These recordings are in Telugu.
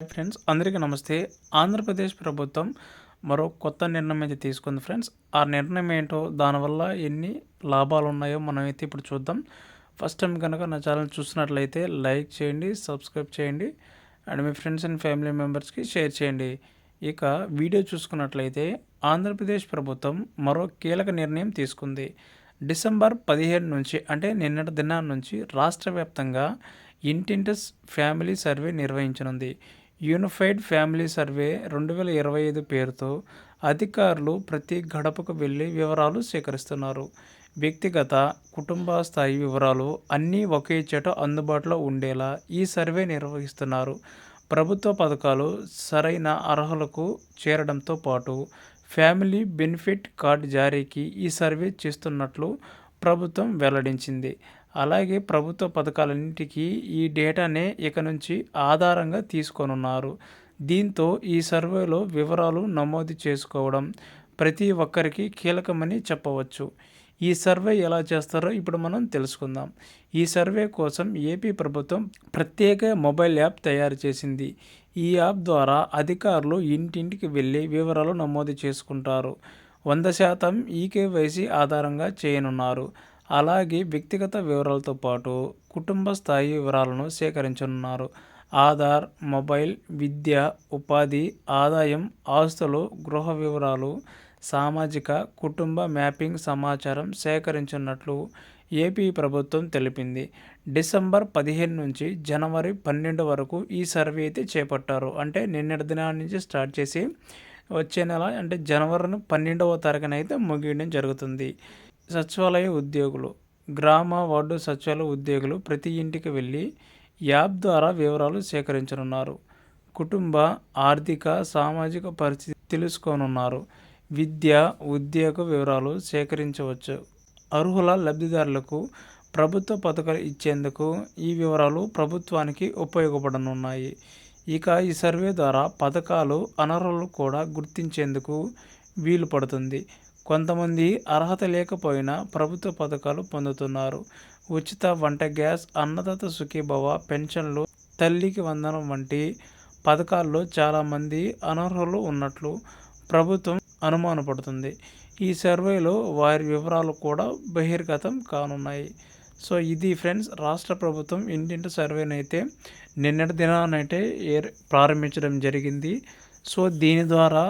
ఫ్రెండ్స్ అందరికీ నమస్తే. ఆంధ్రప్రదేశ్ ప్రభుత్వం మరో కొత్త నిర్ణయం అయితే తీసుకుంది ఫ్రెండ్స్ ఆ నిర్ణయం ఏంటో దానివల్ల ఎన్ని లాభాలు ఉన్నాయో మనం అయితే ఇప్పుడు చూద్దాం. ఫస్ట్ టైం కనుక నా ఛానల్ చూసినట్లయితే లైక్ చేయండి సబ్స్క్రైబ్ చేయండి అండ్ మీ ఫ్రెండ్స్ అండ్ ఫ్యామిలీ మెంబర్స్కి షేర్ చేయండి. ఇక వీడియో చూసుకున్నట్లయితే ఆంధ్రప్రదేశ్ ప్రభుత్వం మరో కీలక నిర్ణయం తీసుకుంది. డిసెంబర్ పదిహేను నుంచి అంటే నిన్నటి దినాల నుంచి రాష్ట్ర వ్యాప్తంగా ఇంటింటస్ ఫ్యామిలీ సర్వే నిర్వహించనుంది. యూనిఫైడ్ ఫ్యామిలీ సర్వే రెండు వేల ఇరవై ఐదు పేరుతో అధికారులు ప్రతి గడపకు వెళ్ళి వివరాలు సేకరిస్తున్నారు. వ్యక్తిగత కుటుంబ స్థాయి వివరాలు అన్నీ ఒకే చోట అందుబాటులో ఉండేలా ఈ సర్వే నిర్వహిస్తున్నారు. ప్రభుత్వ పథకాలు సరైన అర్హులకు చేరడంతో పాటు ఫ్యామిలీ బెనిఫిట్ కార్డ్ జారీకి ఈ సర్వే చేస్తున్నట్లు ప్రభుత్వం వెల్లడించింది. అలాగే ప్రభుత్వ పథకాలన్నింటికీ ఈ డేటానే ఇక నుంచి ఆధారంగా తీసుకోనున్నారు. దీంతో ఈ సర్వేలో వివరాలు నమోదు చేసుకోవడం ప్రతి ఒక్కరికి కీలకమని చెప్పవచ్చు. ఈ సర్వే ఎలా చేస్తారో ఇప్పుడు మనం తెలుసుకుందాం. ఈ సర్వే కోసం ఏపీ ప్రభుత్వం ప్రత్యేక మొబైల్ యాప్ తయారు చేసింది. ఈ యాప్ ద్వారా అధికారులు ఇంటింటికి వెళ్ళి వివరాలు నమోదు చేసుకుంటారు. వంద శాతం ఈకేవైసీ ఆధారంగా చేయనున్నారు. అలాగే వ్యక్తిగత వివరాలతో పాటు కుటుంబ స్థాయి వివరాలను సేకరించనున్నారు. ఆధార్ మొబైల్ విద్య ఉపాధి ఆదాయం ఆస్తులు గృహ వివరాలు సామాజిక కుటుంబ మ్యాపింగ్ సమాచారం సేకరించనున్నట్లు ఏపీ ప్రభుత్వం తెలిపింది. డిసెంబర్ పదిహేను నుంచి జనవరి పన్నెండు వరకు ఈ సర్వే అయితే చేపట్టారు. అంటే నిన్నటి దినాల నుంచి స్టార్ట్ చేసి వచ్చే నెల అంటే జనవరి పన్నెండవ తారీఖున అయితే ముగియడం జరుగుతుంది. సచివాలయ ఉద్యోగులు గ్రామ వార్డు సచివాలయ ఉద్యోగులు ప్రతి ఇంటికి వెళ్ళి యాప్ ద్వారా వివరాలు సేకరించనున్నారు. కుటుంబ ఆర్థిక సామాజిక పరిస్థితి తెలుసుకోనున్నారు. విద్య ఉద్యోగ వివరాలు సేకరించవచ్చు. అర్హుల లబ్ధిదారులకు ప్రభుత్వ పథకాలు ఇచ్చేందుకు ఈ వివరాలు ప్రభుత్వానికి ఉపయోగపడనున్నాయి. ఇక ఈ సర్వే ద్వారా పథకాలు అనర్హులు కూడా గుర్తించేందుకు వీలు పడుతుంది కొంతమంది అర్హత లేకపోయినా ప్రభుత్వ పథకాలు పొందుతున్నారు. ఉచిత వంట గ్యాస్ అన్నదాత సుఖీభవ పెన్షన్లు తల్లికి వందనం వంటి పథకాల్లో చాలామంది అనర్హులు ఉన్నట్లు ప్రభుత్వం అనుమానపడుతుంది. ఈ సర్వేలో వారి వివరాలు కూడా బహిర్గతం కానున్నాయి. సో ఇది ఫ్రెండ్స్ రాష్ట్ర ప్రభుత్వం ఇంటింటి సర్వేనైతే నిన్నటి దినానైతే ప్రారంభించడం జరిగింది. సో దీని ద్వారా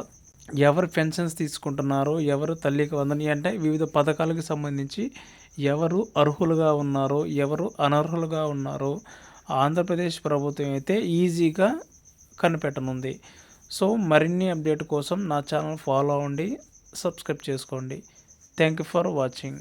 ఎవరు పెన్షన్స్ తీసుకుంటున్నారో ఎవరు తల్లికి వందని అంటే వివిధ పథకాలకు సంబంధించి ఎవరు అర్హులుగా ఉన్నారో ఎవరు అనర్హులుగా ఉన్నారో ఆంధ్రప్రదేశ్ ప్రభుత్వం అయితే ఈజీగా కనిపెట్టనుంది. సో మరిన్ని అప్డేట్ కోసం నా ఛానల్ ఫాలో అవ్వండి సబ్స్క్రైబ్ చేసుకోండి. Thank you for watching.